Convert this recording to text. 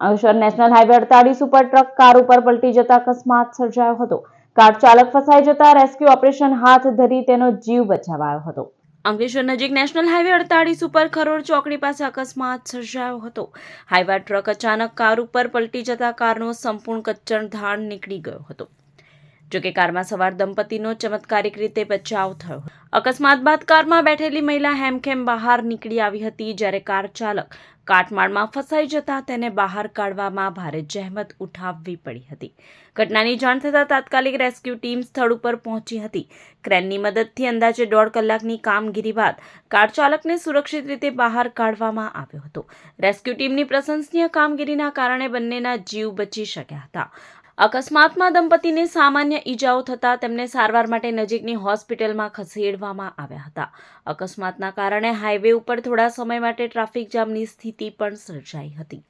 Ankleshwar national highway અડતાલીસ ઉપર truck car ઉપર પલટી જતા અકસ્માત સર્જાયો હતો. કાર ચાલક ફસાઈ જતા રેસ્ક્યુ ઓપરેશન હાથ ધરી તેનો જીવ બચાવાયો હતો. અંકલેશ્વર નજીક નેશનલ હાઈવે અડતાલીસ ઉપર ખરોડ ચોકડી પાસે અકસ્માત સર્જાયો હતો. હાઈવા ટ્રક અચાનક કાર ઉપર પલટી જતા કારનો સંપૂર્ણ કચ્ચર ધાર નીકળી ગયો હતો. જોકે કારમાં સવાર દંપતીનો ચમત્કારિક રીતે બચાવ થયો. અકસ્માત બાદ કારમાં બેઠેલી મહિલા હેમખેમ બહાર નીકળી આવી હતી જ્યારે કાર ચાલક કાટમાળમાં ફસાઈ જતા તેને બહાર કાઢવામાં ભારે જહેમત ઉઠાવવી પડી હતી. ઘટનાની જાણ થતાં તાત્કાલિક રેસ્ક્યુ ટીમ સ્થળ ઉપર પહોંચી હતી. ક્રેનની મદદથી અંદાજે દોઢ કલાકની કામગીરી બાદ કાર ચાલકને સુરક્ષિત રીતે બહાર કાઢવામાં આવ્યો હતો. રેસ્ક્યુ ટીમની પ્રશંસનીય કામગીરીના કારણે બંનેના જીવ બચી શક્યા હતા. અકસ્માતમાં દંપતીને સામાન્ય ઈજાઓ થતાં તેમને સારવાર માટે નજીકની હોસ્પિટલમાં ખસેડવામાં આવ્યા હતા. અકસ્માતના કારણે હાઈવે ઉપર થોડા સમય માટે ટ્રાફિક જામની સ્થિતિ પણ સર્જાઈ હતી.